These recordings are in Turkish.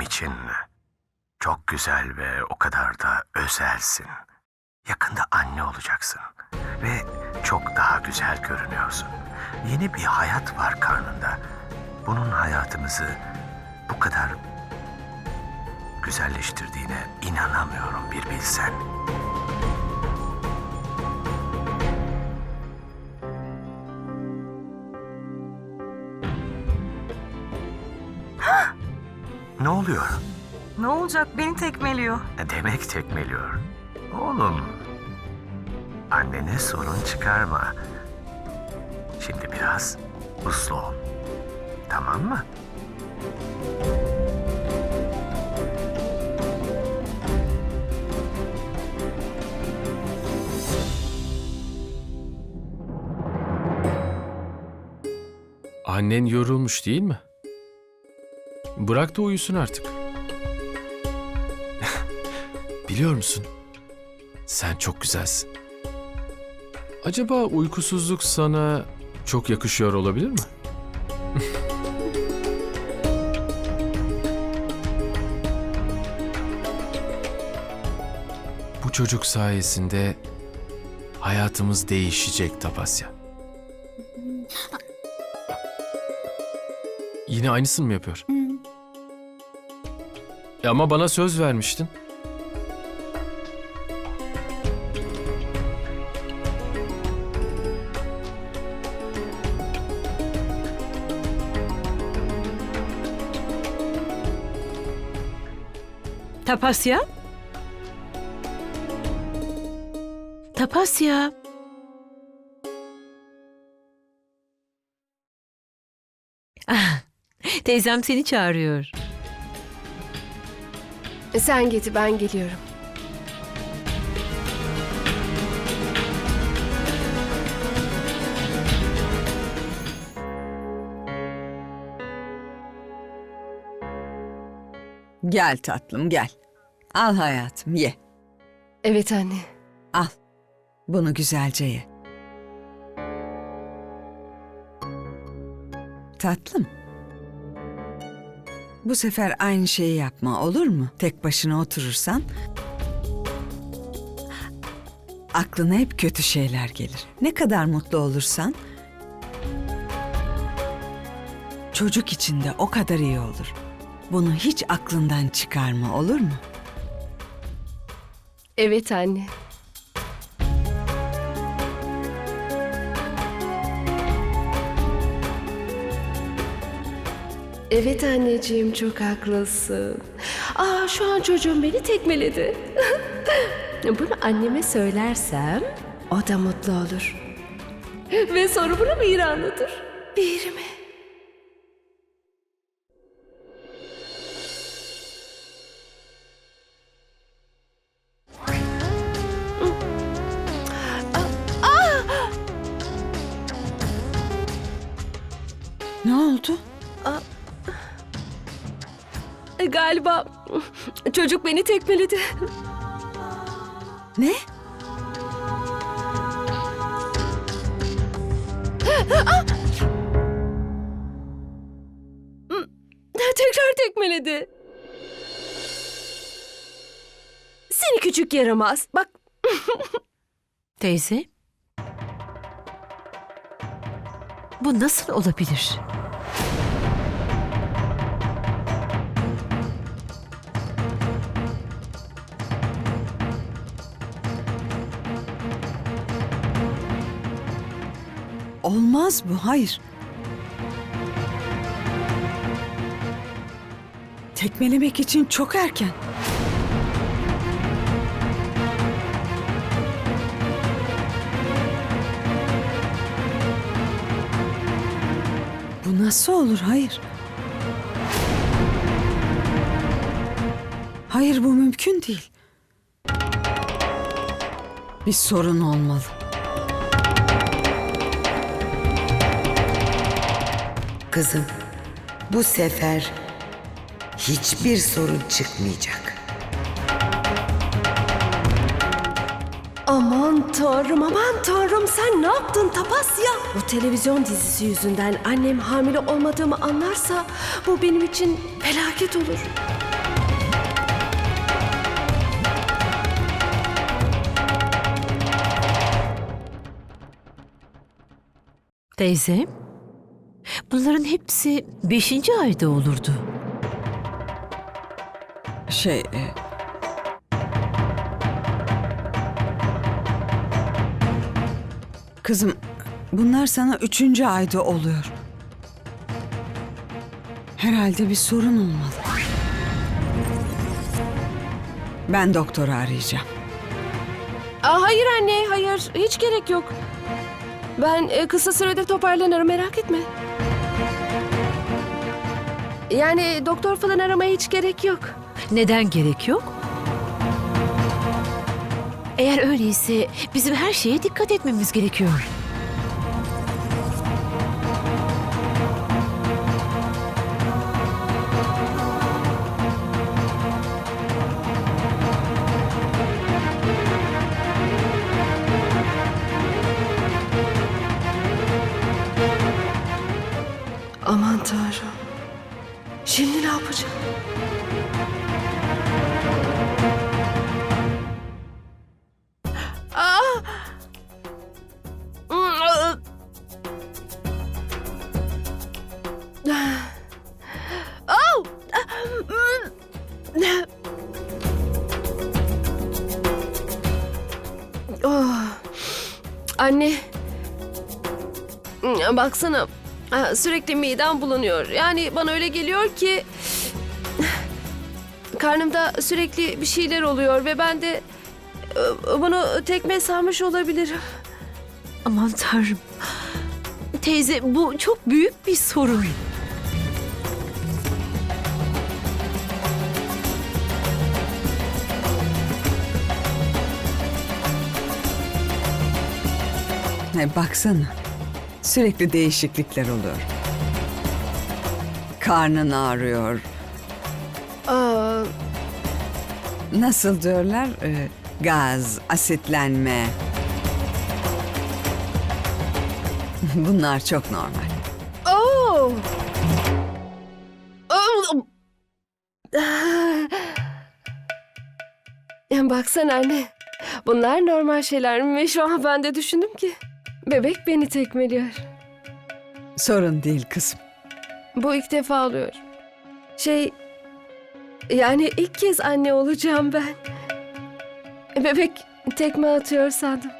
benim için çok güzel ve o kadar da özelsin. Yakında anne olacaksın ve çok daha güzel görünüyorsun. Yeni bir hayat var karnında. Bunun hayatımızı bu kadar güzelleştirdiğine inanamıyorum bir bilsen. Ne oluyor? Ne olacak? Beni tekmeliyor. Ne demek tekmeliyor? Oğlum, annene sorun çıkarma. Şimdi biraz uslu ol. Tamam mı? Annen yorulmuş değil mi? Bırak da uyusun artık. Biliyor musun? Sen çok güzelsin. Acaba uykusuzluk sana çok yakışıyor olabilir mi? Bu çocuk sayesinde hayatımız değişecek Tapasya. Yine aynısını mı yapıyor? E ama bana söz vermiştin. Tapasya? Tapasya. Ah, teyzem seni çağırıyor. Sen git ben geliyorum. Gel tatlım gel. Al hayatım ye. Evet anne. Al. Bunu güzelce ye. Tatlım. Bu sefer aynı şeyi yapma olur mu? Tek başına oturursan aklına hep kötü şeyler gelir. Ne kadar mutlu olursan çocuk için de o kadar iyi olur. Bunu hiç aklından çıkarma olur mu? Evet anne. Evet anneciğim çok haklısın. Aa şu an çocuğum beni tekmeledi. Bunu anneme söylersem o da mutlu olur. Ve sonra bunu bir anlatır. Bir mi? Ne oldu? E, Galiba çocuk beni tekmeledi. Ne? Tekrar tekmeledi. Seni küçük yaramaz. Bak Teyze? Bu nasıl olabilir? Olmaz bu, hayır. Tekmelemek için çok erken. Bu nasıl olur? Hayır. Hayır bu mümkün değil. Bir sorun olmalı. Kızım, bu sefer hiçbir sorun çıkmayacak. Aman tanrım, aman tanrım sen ne yaptın Tapasya? Bu televizyon dizisi yüzünden annem hamile olmadığımı anlarsa bu benim için felaket olur. Teyze, bunların hepsi beşinci ayda olurdu. Şey... e, Kızım, bunlar sana üçüncü ayda oluyor. Herhalde bir sorun olmalı. Ben doktoru arayacağım. Aa, hayır anne, hayır. Hiç gerek yok. Ben e, kısa sürede toparlanırım, merak etme. Yani doktor falan aramaya hiç gerek yok. Neden gerek yok? Eğer öyleyse bizim her şeye dikkat etmemiz gerekiyor. Aa! Oh! Oh. Anne. Baksana. Sürekli midem bulunuyor. Yani bana öyle geliyor ki... Karnımda sürekli bir şeyler oluyor ve ben de e, bunu tekme sarmış olabilirim. Aman tanrım. Teyze bu çok büyük bir sorun. E, baksana, sürekli değişiklikler oluyor. Karnın ağrıyor. Nasıl diyorlar? E, gaz, asitlenme. Bunlar çok normal. oh! Oh! Ya Baksana anne. Bunlar normal şeyler mi? Şu an ben de düşündüm ki. Bebek beni tekmeliyor. Sorun değil kızım. Bu ilk defa oluyor. Şey... Yani ilk kez anne olacağım ben. Bebek tekme atıyor sandım.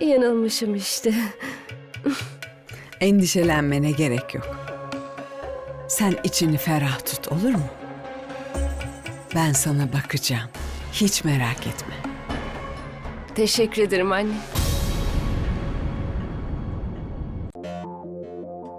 Yanılmışım işte. Endişelenmene gerek yok. Sen içini ferah tut olur mu? Ben sana bakacağım. Hiç merak etme. Teşekkür ederim anne.